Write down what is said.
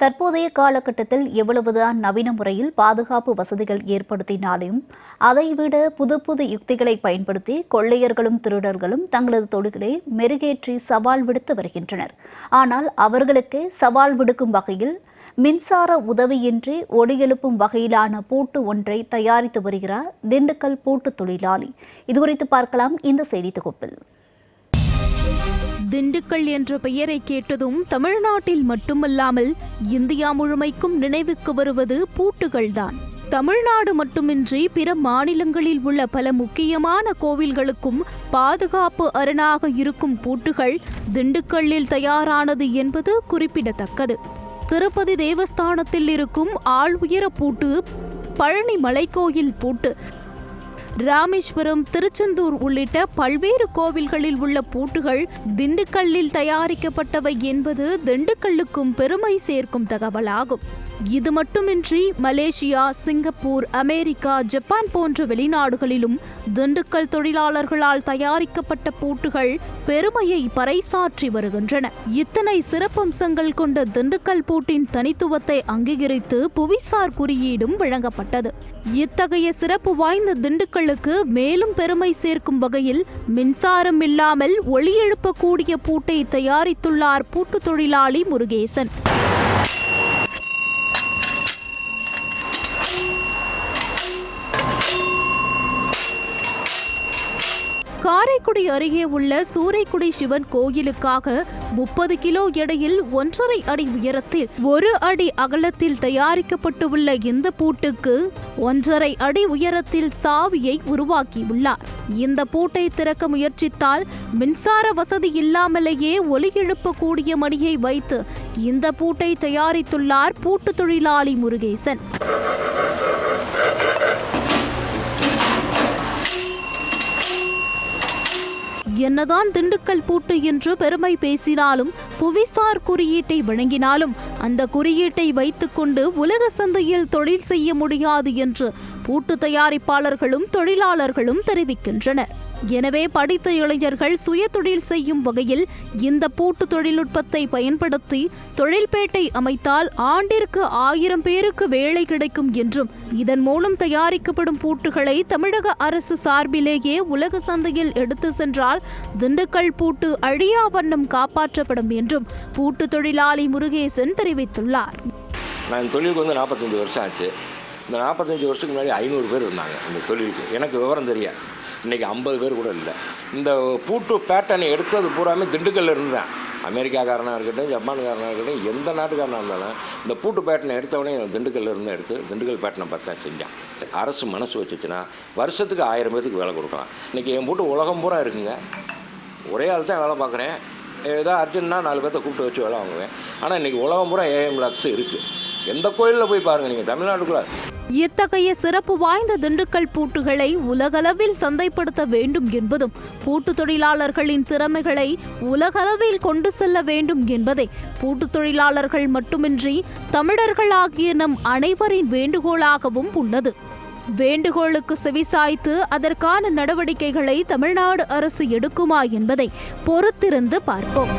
தற்போதைய காலகட்டத்தில் எவ்வளவுதான் நவீன முறையில் பாதுகாப்பு வசதிகள் ஏற்படுத்தினாலும் அதைவிட புது புது யுக்திகளை பயன்படுத்தி கொள்ளையர்களும் திருடர்களும் தங்களது தொழில்களை மெருகேற்றி சவால் விடுத்து வருகின்றனர். ஆனால் அவர்களுக்கே சவால் விடுக்கும் வகையில் மின்சார உதவியின்றி ஒடியெழுப்பும் வகையிலான பூட்டு ஒன்றை தயாரித்து வருகிறார் திண்டுக்கல் பூட்டு தொழிலாளி. இதுகுறித்து பார்க்கலாம் இந்த செய்தி தொகுப்பில். திண்டுக்கல் என்ற பெயரை கேட்டதும் தமிழ்நாட்டில் மட்டுமல்லாமல் இந்தியா முழுமைக்கும் நினைவுக்கு வருவது பூட்டுகள்தான். தமிழ்நாடு மட்டுமின்றி பிற மாநிலங்களில் உள்ள பல முக்கியமான கோவில்களுக்கும் பாதுகாப்பு அரணாக இருக்கும் பூட்டுகள் திண்டுக்கல்லில் தயாரானது என்பது குறிப்பிடத்தக்கது. திருப்பதி தேவஸ்தானத்தில் இருக்கும் ஆள் உயர பூட்டு பழனி மலைக்கோயில் பூட்டு ராமேஸ்வரம் திருச்செந்தூர் உள்ளிட்ட பல்வேறு கோவில்களில் உள்ள பூட்டுகள் திண்டுக்கல்லில் தயாரிக்கப்பட்டவை என்பது திண்டுக்கல்லுக்கும் பெருமை சேர்க்கும் தகவலாகும். இது மட்டுமின்றி மலேசியா சிங்கப்பூர் அமெரிக்கா ஜப்பான் போன்ற வெளிநாடுகளிலும் திண்டுக்கல் தொழிலாளர்களால் தயாரிக்கப்பட்ட பூட்டுகள் பெருமையை பறைசாற்றி வருகின்றன. இத்தனை சிறப்பம்சங்கள் கொண்ட திண்டுக்கல் பூட்டின் தனித்துவத்தை அங்கீகரித்து புவிசார் குறியீடும் வழங்கப்பட்டது. இத்தகைய சிறப்பு வாய்ந்த திண்டுக்கலுக்கு மேலும் பெருமை சேர்க்கும் வகையில் மின்சாரம் இல்லாமல் ஒளி எழுப்பக்கூடிய பூட்டை தயாரித்துள்ளார் பூட்டு தொழிலாளி முருகேசன். காரைக்குடி அருகே உள்ள சூரைக்குடி சிவன் கோயிலுக்காக முப்பது கிலோ எடையில் ஒன்றரை அடி உயரத்தில் ஒரு அடி அகலத்தில் தயாரிக்கப்பட்டுள்ள இந்த பூட்டுக்கு ஒன்றரை அடி உயரத்தில் சாவியை உருவாக்கியுள்ளார். இந்த பூட்டை திறக்க முயற்சித்தால் மின்சார வசதி இல்லாமலேயே ஒலி எழுப்பக்கூடிய மணியை வைத்து இந்த பூட்டை தயாரித்துள்ளார் பூட்டு தொழிலாளி முருகேசன். என்னதான் திண்டுக்கல் பூட்டு என்று பெருமை பேசினாலும் புவிசார் குறியீட்டை வழங்கினாலும் அந்த குறியீட்டை வைத்துக்கொண்டு உலக சந்தையில் தொழில் செய்ய முடியாது என்று பூட்டு தயாரிப்பாளர்களும் தொழிலாளர்களும் தெரிவிக்கின்றனர். எனவே படித்த இளைஞர்கள் சுய தொழில் செய்யும் வகையில் இந்த பூட்டு தொழில்நுட்பத்தை பயன்படுத்தி தொழில்பேட்டை அமைத்தால் ஆண்டிற்கு ஆயிரம் பேருக்கு வேலை கிடைக்கும் என்றும் இதன் மூலம் தயாரிக்கப்படும் பூட்டுகளை தமிழக அரசு சார்பிலேயே உலக சந்தையில் எடுத்து சென்றால் திண்டுக்கல் பூட்டு அழியா வண்ணம் காப்பாற்றப்படும் என்றும் பூட்டு தொழிலாளி முருகேசன் தெரிவித்துள்ளார். நான் தொழிலுக்கு வந்து நாற்பத்தஞ்சு வருஷம் ஆச்சு. இந்த நாற்பத்தஞ்சு வருஷத்துக்கு முன்னாடி ஐநூறு பேர் இருந்தாங்க இந்த தொழிலுக்கு. எனக்கு விவரம் தெரியாது. இன்றைக்கி ஐம்பது பேர் கூட இல்லை. இந்த பூட்டு பேட்டர்னை எடுத்தது பூராமே திண்டுக்கல்ல இருந்தேன் அமெரிக்காக்காரனாக இருக்கட்டும் ஜப்பான்காரனாக இருக்கட்டும் எந்த நாட்டுக்காரனாக இருந்தாலும் இந்த பூட்டு பேட்டனை எடுத்தவொடனே திண்டுக்கல்ல இருந்து எடுத்து திண்டுக்கல் பேட்டனை பார்த்தா செஞ்சான் செஞ்சேன். அரசு மனசு வச்சுச்சுன்னா வருஷத்துக்கு ஆயிரம் பேத்துக்கு வேலை கொடுக்கலாம். இன்றைக்கி என் பூட்டு உலகம் பூரா இருக்குங்க. ஒரே ஆள் தான் வேலை பார்க்குறேன். ஏதோ அர்ஜென்ட்னா நாலு பேர்த்த கூப்பிட்டு வச்சு வேலை வாங்குவேன். ஆனால் இன்றைக்கி உலகம் பூரா ஏஎம் லாக்ஸ் இருக்குது எந்த கோயிலில் போய் பாருங்கள் நீங்கள் தமிழ்நாட்டுக்குள்ள. இத்தகைய சிறப்பு வாய்ந்த திண்டுக்கல் பூட்டுகளை உலகளவில் சந்தைப்படுத்த வேண்டும் என்பதும் பூட்டு தொழிலாளர்களின் திறமைகளை உலகளவில் கொண்டு செல்ல வேண்டும் என்பதே. பூட்டு தொழிலாளர்கள் மட்டுமின்றி தமிழர்களாகிய நம் அனைவரின் வேண்டுகோளாகவும் உள்ளது. வேண்டுகோளுக்கு செவிசாய்த்து அதற்கான நடவடிக்கைகளை தமிழ்நாடு அரசு எடுக்குமா என்பதை பொறுத்திருந்து பார்ப்போம்.